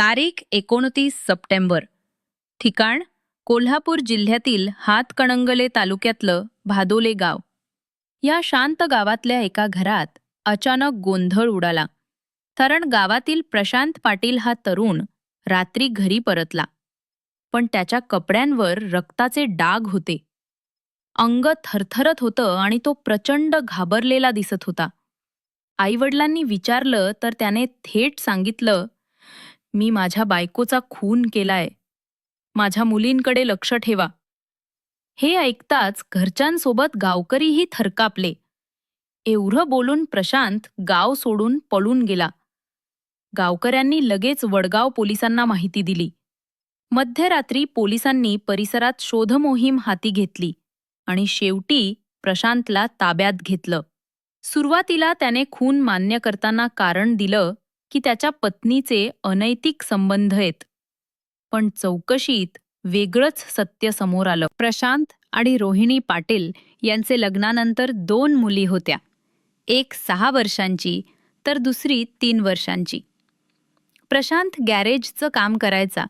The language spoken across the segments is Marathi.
तारीख एकोणतीस सप्टेंबर. ठिकाण कोल्हापूर जिल्ह्यातील हातकणंगले तालुक्यातलं भादोले गाव. या शांत गावातल्या एका घरात अचानक गोंधळ उडाला. कारण गावातील प्रशांत पाटील हा तरुण रात्री घरी परतला. पण त्याच्या कपड्यांवर रक्ताचे डाग होते. अंग थरथरत होतं आणि तो प्रचंड घाबरलेला दिसत होता. आईवडिलांनी विचारलं तर त्याने थेट सांगितलं मी माझ्या बायकोचा खून केलाय. माझ्या मुलींकडे लक्ष ठेवा. हे ऐकताच घरच्यांसोबत गावकरीही थरकापले. एवढं बोलून प्रशांत गाव सोडून पळून गेला. गावकऱ्यांनी लगेच वडगाव पोलिसांना माहिती दिली. मध्यरात्री पोलिसांनी परिसरात शोधमोहीम हाती घेतली आणि शेवटी प्रशांतला ताब्यात घेतलं. सुरुवातीला त्याने खून मान्य करताना कारण दिलं की त्याच्या पत्नीचे अनैतिक संबंध आहेत. पण चौकशीत वेगळंच सत्य समोर आलं. प्रशांत आणि रोहिणी पाटील यांचे लग्नानंतर दोन मुली होत्या. एक सहा वर्षांची तर दुसरी तीन वर्षांची. प्रशांत गॅरेजचं काम करायचा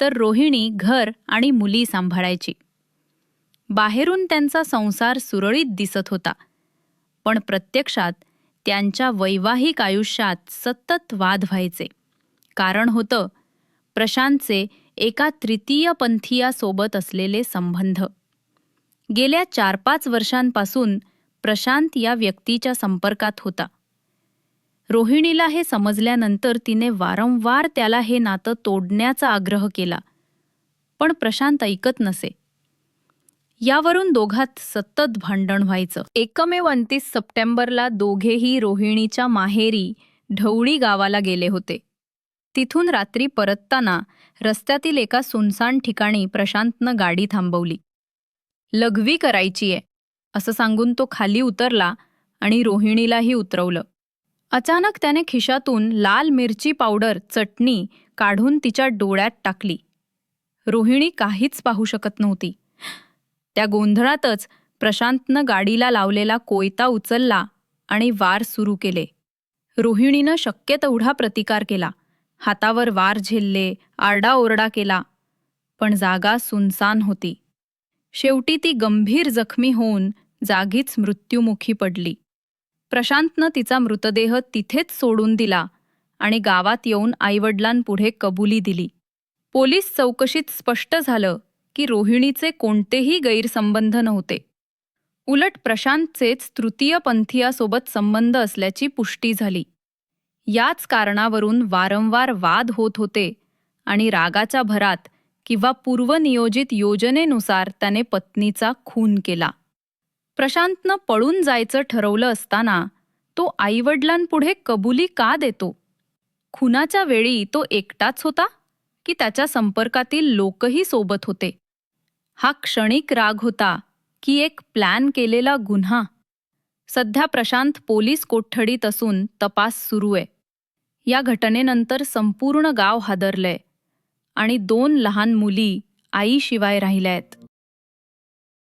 तर रोहिणी घर आणि मुली सांभाळायची. बाहेरून त्यांचा संसार सुरळीत दिसत होता. पण प्रत्यक्षात त्यांच्या वैवाहिक आयुष्यात सतत वाद व्हायचे. कारण होतं प्रशांतचे एका तृतीय पंथीयासोबत असलेले संबंध. गेल्या चार पाच वर्षांपासून प्रशांत या व्यक्तीच्या संपर्कात होता. रोहिणीला हे समजल्यानंतर तिने वारंवार त्याला हे नातं तोडण्याचा आग्रह केला. पण प्रशांत ऐकत नसे. यावरून दोघात सतत भांडण व्हायचं. एकमेव उनतीस सप्टेंबरला दोघेही रोहिणीच्या माहेरी ढवळी गावाला गेले होते. तिथून रात्री परतताना रस्त्यातील एका सुनसान ठिकाणी प्रशांतनं गाडी थांबवली. लघवी करायचीय असं सांगून तो खाली उतरला आणि रोहिणीलाही उतरवलं. अचानक त्याने खिशातून लाल मिरची पावडर चटणी काढून तिच्या डोळ्यात टाकली. रोहिणी काहीच पाहू शकत नव्हती. त्या गोंधळातच प्रशांतनं गाडीला लावलेला कोयता उचलला आणि वार सुरू केले. रोहिणीनं शक्य तेवढा प्रतिकार केला. हातावर वार झेलले आरडाओरडा केला पण जागा सुनसान होती. शेवटी ती गंभीर जखमी होऊन जागीच मृत्युमुखी पडली. प्रशांतनं तिचा मृतदेह तिथेच सोडून दिला आणि गावात येऊन आईवडिलांपुढे कबुली दिली. पोलीस चौकशीत स्पष्ट झालं की रोहिणीचे कोणतेही गैरसंबंध नव्हते. उलट प्रशांतचेच तृतीय पंथीयासोबत संबंध असल्याची पुष्टी झाली. याच कारणावरून वारंवार वाद होत होते आणि रागाच्या भरात किंवा पूर्वनियोजित योजनेनुसार त्याने पत्नीचा खून केला. प्रशांतनं पळून जायचं ठरवलं असताना तो आईवडिलांपुढे कबुली का देतो? खुनाच्या वेळी तो एकटाच होता की त्याच्या संपर्कातील लोकही सोबत होते? हा क्षणिक राग होता की एक प्लॅन केलेला गुन्हा. सध्या प्रशांत पोलीस कोठडीत असून तपास सुरू आहे. या घटनेनंतर संपूर्ण गाव हादरलंय आणि दोन लहान मुली आईशिवाय राहिल्या आहेत